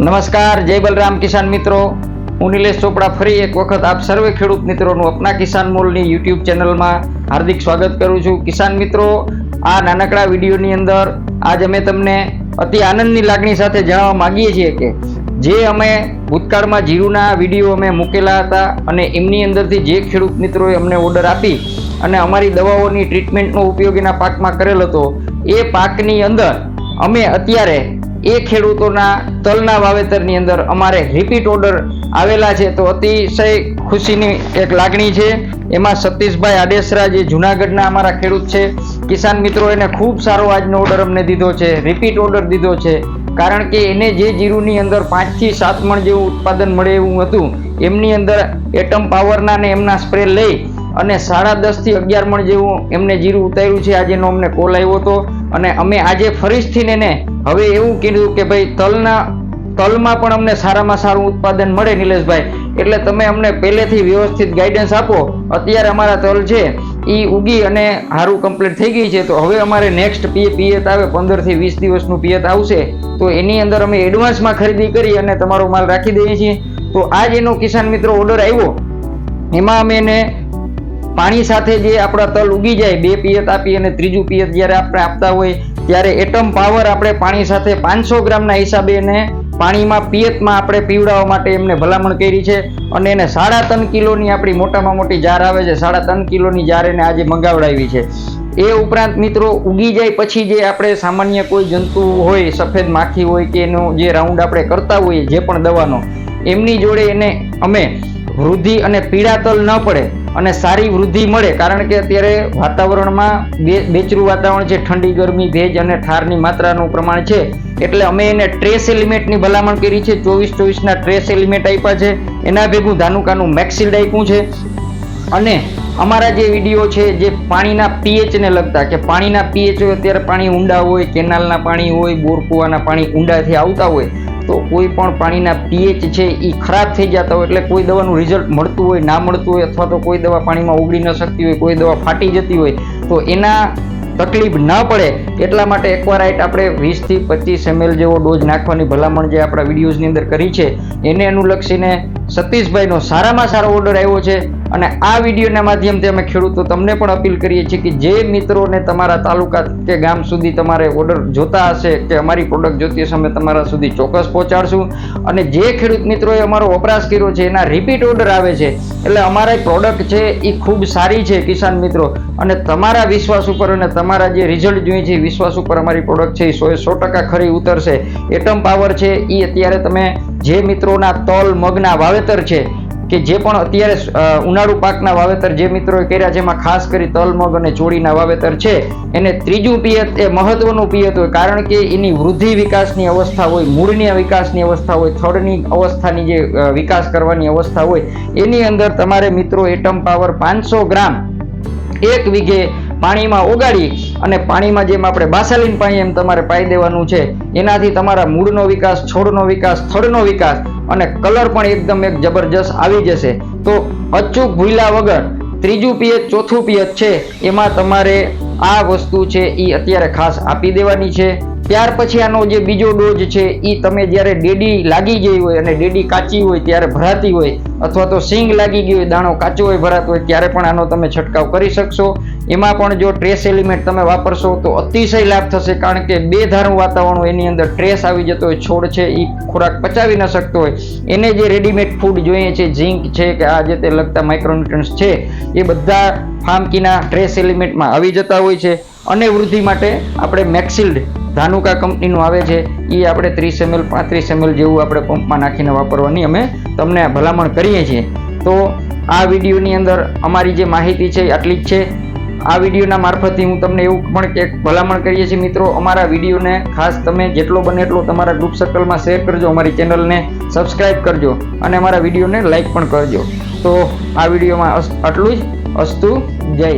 નમસ્કાર, જય બલરામ કિસાન મિત્રો. હું નિલેશ ચોપડા ફરી એક વખત આપ સર્વે ખેડૂત મિત્રોનું અપના કિસાન મોલની યુટ્યુબ ચેનલમાં હાર્દિક સ્વાગત કરું છું. કિસાન મિત્રો, આ નાનકડા વિડીયોની અંદર આજ અમે તમને અતિ આનંદની લાગણી સાથે જણાવવા માગીએ છીએ કે જે અમે ભૂતકાળમાં જીરુના વીડિયો અમે મૂકેલા હતા અને એમની અંદરથી જે ખેડૂત મિત્રોએ અમને ઓર્ડર આપી અને અમારી દવાઓની ટ્રીટમેન્ટનો ઉપયોગ એના પાકમાં કરેલ હતો, એ પાકની અંદર અમે અત્યારે એ ખેડૂતોના તલના વાવેતરની અંદર અમારે રિપીટ ઓર્ડર આવેલા છે. તો અતિશય ખુશીની એક લાગણી છે. એમાં સતીશભાઈ આડેસરા, જે જુનાગઢના અમારા ખેડૂત છે, કિસાન મિત્રો એને ખૂબ સારો આજનો ઓર્ડર અમને દીધો છે રિપીટ ઓર્ડર દીધો છે. કારણ કે એને જે જીરુની અંદર પાંચથી સાત મણ જેવું ઉત્પાદન મળે એવું હતું, એમની અંદર એટમ પાવરના ને એમના સ્પ્રે લઈ અને સાડા દસથી અગિયાર મણ જેવું એમને જીરું ઉતાર્યું છે. આજેનો અમને કોલ આવ્યો હતો. અને અમે આજે ફરીથી એને હવે એવું કીધું કે ભાઈ તલના, તલમાં પણ અમને સારામાં સારું ઉત્પાદન મળે નિલેશભાઈ. એટલે તમે અમને પહેલેથી વ્યવસ્થિત ગાઈડન્સ આપો. અત્યારે અમારા તલ છે એ ઉગી અને સારું કમ્પ્લીટ થઈ ગઈ છે. તો હવે અમારે નેક્સ્ટ પીએ પિયત આવે, પંદરથી વીસ દિવસનું પિયત આવશે. તો એની અંદર અમે એડવાન્સમાં ખરીદી કરી અને તમારો માલ રાખી દઈએ છીએ. તો આજ એનો કિસાન મિત્રો ઓર્ડર આવ્યો. એમાં અમે એને પાણી સાથે જે આપણા તલ ઉગી જાય, બે પિયત આપી અને ત્રીજું પિયત જ્યારે આપણે આપતા હોય, ત્યારે એટમ પાવર આપણે પાણી સાથે પાંચસો ગ્રામના હિસાબે એને પાણીમાં પિયતમાં આપણે પીવડાવવા માટે એમને ભલામણ કરી છે. અને એને સાડા ત્રણ કિલોની આપણી મોટામાં મોટી જાર આવે છે. સાડા ત્રણ કિલોની જાર એને આજે મંગાવડાવી છે. એ ઉપરાંત મિત્રો, ઉગી જાય પછી જે આપણે સામાન્ય કોઈ જંતુ હોય, સફેદ માખી હોય કે એનો જે રાઉન્ડ આપણે કરતા હોઈએ, જે પણ દવાનો, એમની જોડે એને અમે વૃદ્ધિ અને પીળા તલ ન પડે. અને સારી વૃદ્ધિ મળે, કારણ કે અત્યારે વાતાવરણમાં બે બેચરું વાતાવરણ છે, ઠંડી, ગરમી, ભેજ અને ઠારની માત્રાનું પ્રમાણ છે. એટલે અમે એને ટ્રેસ એલિમેન્ટની ભલામણ કરી છે, ચોવીસ ચોવીસના ટ્રેસ એલિમેન્ટ આપ્યા છે. એના ભેગું ધાનુકાનું મેક્સિલ્ડ આપ્યું છે. અને અમારા જે વીડિયો છે, જે પાણીના પીએચને લગતા, કે પાણીના પીએચ અત્યારે પાણી ઊંડા હોય, કેનાલના પાણી હોય, બોરકુવાના પાણી ઊંડાથી આવતા હોય તો કોઈ પણ પાણીના પીએચ છે એ ખરાબ થઈ જતા હોય એટલે કોઈ દવાનું રિઝલ્ટ મળતું હોય, ના મળતું હોય અથવા તો કોઈ દવા પાણીમાં ઉગડી ન શકતી હોય, કોઈ દવા ફાટી જતી હોય, તો એના તકલીફ ન પડે. એટલા માટે એકવાર આઈટ આપણે વીસથી પચીસ એમએલ જેવો ડોઝ નાખવાની ભલામણ જે આપણા વિડીયોઝની અંદર કરી છે, એને અનુલક્ષીને સતીશભાઈનો સારામાં સારો ઓર્ડર આવ્યો છે. અને આ વિડીયોના માધ્યમથી અમે ખેડૂતો તમને પણ અપીલ કરીએ છીએ કે જે મિત્રોને તમારા તાલુકા કે ગામ સુધી તમારે ઓર્ડર જોતા હશે કે અમારી પ્રોડક્ટ જોતી હશે, અમે તમારા સુધી ચોક્કસ પહોંચાડશું. અને જે ખેડૂત મિત્રોએ અમારો વપરાશ કર્યો છે, એના રિપીટ ઓર્ડર આવે છે. એટલે અમારા પ્રોડક્ટ છે એ ખૂબ સારી છે, કિસાન મિત્રો. અને તમારા વિશ્વાસ ઉપર અને તમારા જે રિઝલ્ટ જોઈએ છે વિશ્વાસ ઉપર અમારી પ્રોડક્ટ છે એ સો સો ટકા ખરી ઉતરશે. એટમ પાવર છે એ અત્યારે તમે જે મિત્રોના તલ, મગના વાવેતર છે કે જે પણ અત્યારે ઉનાળુ પાકના વાવેતર જે મિત્રોએ કર્યા એમાં ખાસ કરી તલ મગ અને ચોળીના વાવેતર છે. એને ત્રીજું પિયત, એ મહત્વનું પિયત હોય, કારણ કે એની વૃદ્ધિ વિકાસની અવસ્થા હોય, મૂળની વિકાસની અવસ્થા હોય, થડની અવસ્થાની જે વિકાસ કરવાની અવસ્થા હોય, એની અંદર તમારે મિત્રો એટમ પાવર પાંચસો ગ્રામ એક વીઘે પાણીમાં ઓગાળી અને પાણીમાં જેમ આપણે બાસાલીન પાણી એમ તમારે પાઈ દેવાનું છે, એનાથી તમારા મૂળનો વિકાસ, છોડનો વિકાસ, થડનો વિકાસ અને કલર પણ એકદમ એક જબરજસ્ત આવી જશે. તો અચૂક ભૂલ્યા વગર ત્રીજું પિયત, ચોથું પિયત છે, એમાં તમારે આ વસ્તુ છે એ અત્યારે ખાસ આપી દેવાની છે. ત્યાર પછી આનો જે બીજો ડોઝ છે એ તમે જ્યારે ડેડી લાગી ગઈ હોય અને ડેડી કાચી હોય ત્યારે ભરાતી હોય અથવા તો સિંગ લાગી ગઈ હોય, દાણો કાચો હોય, ભરાતો હોય, ત્યારે પણ આનો તમે છંટકાવ કરી શકશો. એમાં પણ જો ટ્રેસ એલિમેન્ટ તમે વાપરશો તો અતિશય લાભ થશે, કારણ કે બે ધારું વાતાવરણ એની અંદર ટ્રેસ આવી જતો હોય, છોડ છે એ ખોરાક પચાવી ન શકતો હોય. એને જે રેડીમેડ ફૂડ જોઈએ છે ઝીંક છે, કે આ જે તે લગતા માઇક્રોન્યુટ્રન્સ છે, એ બધા ફાર્મકીના ટ્રેસ એલિમેન્ટમાં આવી જતા હોય છે. અને વૃદ્ધિ માટે આપણે મેક્સિલ્ડ ધાનુકા કંપનીનું આવે છે એ આપણે ત્રીસ એમએલ, પાંત્રીસ એમએલ જેવું આપણે પંપમાં નાખીને વાપરવાની અમે તમને ભલામણ કરીએ છીએ. તો આ વિડીયોની અંદર અમારી જે માહિતી છે આટલી જ છે. આ વિડીયોના મારફતથી હું તમને એવું પણ કે ભલામણ કરીએ છીએ, મિત્રો, અમારા વિડીયોને ખાસ તમે જેટલો બને એટલો તમારા ગ્રુપ સર્કલમાં શેર કરજો, અમારી ચેનલને સબસ્ક્રાઇબ કરજો અને અમારા વિડીયોને લાઈક પણ કરજો. તો આ વિડીયોમાં આટલું જ. અસ્તુ, જય